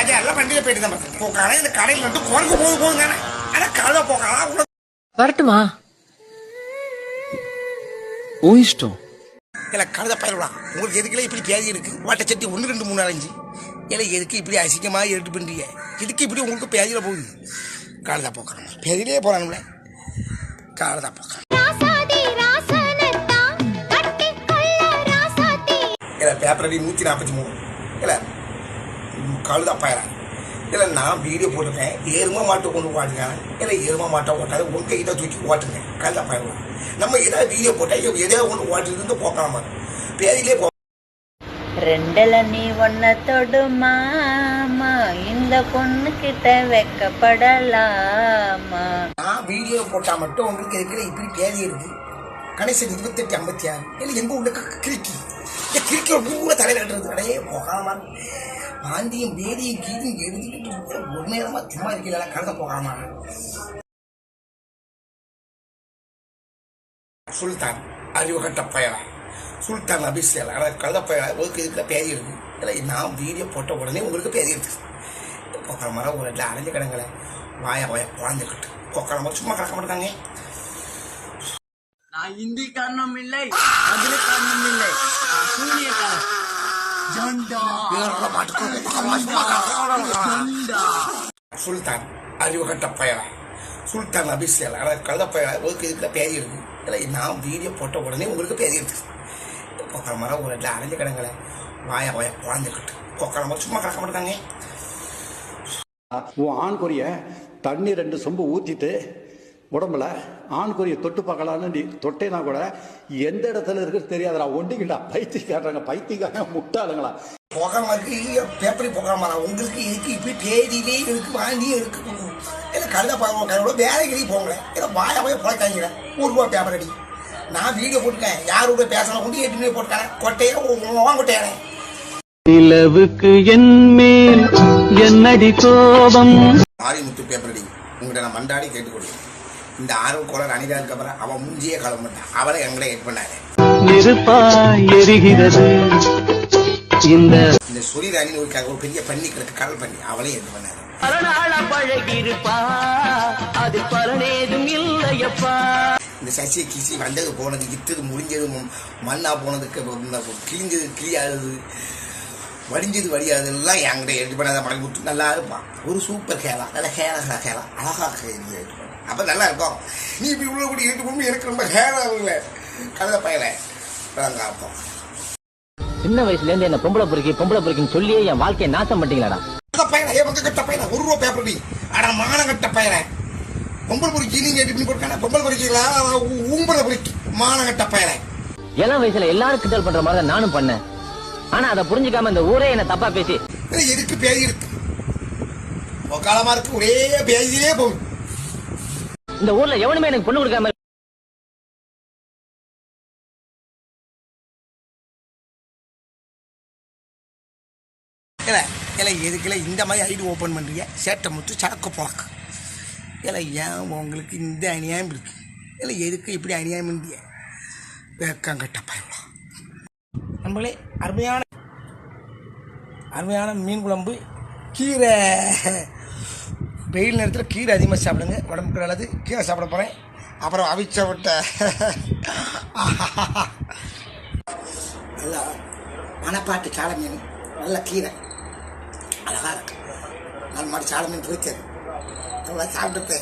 ராஜா எல்லாம் வண்டியில போயிட்டு தான் போக்கான இந்த கடையில் வந்து குறைக்கு போக போகுங்க ஆனா கழுத போக்கலாம் உள்ள வரட்டுமா? உன் இஷ்டம். இல்ல கழுத பயிரலாம் உங்களுக்கு எதுக்குல இப்படி பேதி இருக்கு? வாட்டை சட்டி ஒன்று ரெண்டு மூணு அஞ்சு இல்லை எதுக்கு இப்படி அசிங்கமா எடுத்து பண்றீங்க? எதுக்கு இப்படி உங்களுக்கு பேதியில போகுது? கழுதா போக்கலாம் பேதிலே போறானுங்கள. கழுதா ராசாதி இல்லை பேப்பர் அடி நூற்றி நாற்பத்தி மூணு. இல்லை கழுதா இல்லை நான் வீடியோ போட்டிருக்கேன். எருமா மாட்டை கொண்டு ஓட்டுங்க இல்லை எருமா மாட்டை ஓட்டாது. உங்க இதை தூக்கி ஓட்டுங்க. கழுதா பயிரம் நம்ம ஏதாவது வீடியோ போட்டால் எதையோ ஒன்று ஓட்டுறது போக்கலாமா பேதிலே போ. ரெண்டுல நீ ஒன்ன தொடுமாமா இந்த பொண்ணு கிட்ட வெக்கப்படலாமா? நான் வீடியோ போட்டால் மட்டும் உங்களுக்கு இருக்கிற இப்படி பேதி இருக்கு. கணேசன் இருபத்தெட்டு ஐம்பத்தி ஆறு. இல்லை எங்க உள்ள க- கிறுக்கி. இந்த கிறுக்கி பூரா தலையில் கட்டுறது. அடையே போகாம பாந்தியும் பேதியும் கீதியும் எழுதிக்கிட்டு ஒரு நேரமாக சும்மா இருக்கீங்களா கலந்த போகாம. சுல்தான் அறிவுகட்ட பயலா. சுல்தான் அபிஷேகம் ஆனால் கலந்த பயலா. உங்களுக்கு இருக்கிற பேதி இருக்கு. இல்லை நான் வீடியோ போட்ட உடனே உங்களுக்கு பேதி இருக்கு. கொக்கர மரம் ஒரு இடத்துல அரைஞ்சு கிடங்கல வாய வாய குழந்தைக்கிட்டு கொக்கர மரம் சும்மா கிடக்க மாட்டாங்க. நான் இந்தி காரணம் இல்லை மதுரை காரணம் இல்லை. சுல்தான் அறிவுகட்ட பயலா. சுல்தான் அபிஷேல் ஆனால் கலந்த பயலா. உங்களுக்கு இருக்கிற பேதி இருக்கு. இல்லை நான் வீடியோ போட்ட உடனே உங்களுக்கு பேதி இருக்கு. கொக்கர மரம் ஒரு இடத்துல அடைஞ்சு கிடங்கல வாய வாய குழந்தைக்கிட்டு கொக்கர மரம் சும்மா கிடக்க மாட்டாங்க. உன் ஆண் குறிய தண்ணி ரெண்டு சொம்பு ஊற்றிட்டு உடம்புல ஆண் குறிய தொட்டு பார்க்கலான்னு நீ தொட்டேனா கூட எந்த இடத்துல இருக்குன்னு தெரியாதுடா. ஒண்டிக்கிட்டா. பைத்தியக்காரங்க பைத்தியக்காரங்க முட்டாளுங்களா. புகமக்கு பேப்பரி புகமாரா உங்களுக்கு எதுக்கு இப்படி தேதியிலே இருக்கு வாங்கி இருக்கு. இல்லை கழுத பாருங்க கழுத வேலைக்கு போங்களேன் இல்லை வாய போய் பிழைக்காங்க ஒரு ரூபா பேப்பர் அடி. நான் வீடியோ போட்டுருக்கேன். யாரோட பேசலாம்? கொண்டு எட்டு போட்டுருக்கேன். கொட்டையே கொட்டையானே. நிலவுக்கு என் மேல் என்னடி கோபம்? மாரிமுத்து பேப்பர் அடி. உங்கள்கிட்ட நான் மண்டாடி கேட்டுக்கொள்வேன் இந்த ஆர்வம் கோளர் அனிதாதுக்கு அப்புறம் அவன் மூஞ்சியே கிளம்ப மாட்டான் அவரை எங்களை ஹெல்ப் பண்ணாரு. இந்த இந்த சுரிராணின்னு ஒரு ஒரு பெரிய பண்ணி கிடக்கு கடல் பண்ணி அவளையும் ஹெல்ப் பண்ணாரு. இந்த சசி கிசி வந்தது போனது இத்தது முடிஞ்சது மண்ணா போனதுக்கு கிழிஞ்சது கிளியாதது வடிஞ்சது வடியாது எல்லாம் என்கிட்ட எடுத்து பண்ணாத மலை முத்து நல்லா இருப்பான். ஒரு சூப்பர் கேலா நல்ல ஹேரா கேலா அழகா கேள்வி அப்போ நல்லா இருக்கும் நீ இப்படி உள்ள கூட இருக்கு போது எனக்கு ரொம்ப ஹேரா இல்லை கலந்த பயல. அதான் காப்போம் சின்ன வயசுல இருந்து என்ன பொம்பளை பொறுக்கி பொம்பளை பொறுக்கின்னு சொல்லியே என் வாழ்க்கையை நாசம் பண்ணிட்டீங்களாடா? பயல ஏன் வந்து கட்ட பயல? ஒரு ரூபா பேப்பர் டி. ஆனா மானம் கட்ட பயல. பொம்பளை பொறுக்கி நீங்க எப்படி போட்டுக்கான? பொம்பளை பொறுக்கிங்களா ஊம்பளை பொறுக்கி. மானம் கட்ட பயல. இளம் வயசுல எல்லாரும் கிண்டல் பண்ற மாதிரி தான் நானும் பண்ணேன். ஆனா அதை புரிஞ்சுக்காம இந்த ஊரே என்ன தப்பா பேசி எதுக்கு பேதி இருக்கு? காலமா இருக்கு ஒரே பேதியிலே போகும் இந்த ஊர்ல எவனுமே எனக்கு பொண்ணு கொடுக்காம இல்லை இல்லை இந்த மாதிரி ஐடி ஓப்பன் பண்ணுறீங்க சேட்டை முத்து சரக்கு போக்கு இல்லை ஏன் உங்களுக்கு இந்த அநியாயம் இருக்கு? இல்லை எதுக்கு இப்படி அநியாயம் வேக்கம் கட்டப்பா பயலாம் நம்மளே அருமையான அருமையான மீன் குழம்பு கீரை. வெயில் நேரத்தில் கீரை அதிகமாக சாப்பிடுங்க. உடம்புக்கு நல்லது. கீரை சாப்பிட போகிறேன் அப்புறம் அவிச்ச விட்ட நல்லா மணப்பாட்டு சாலை மீன் நல்ல கீரை. அழகாக இருக்கு. நல்ல மாதிரி சாலை மீன் பிடிச்சது நல்லா சாப்பிட்டு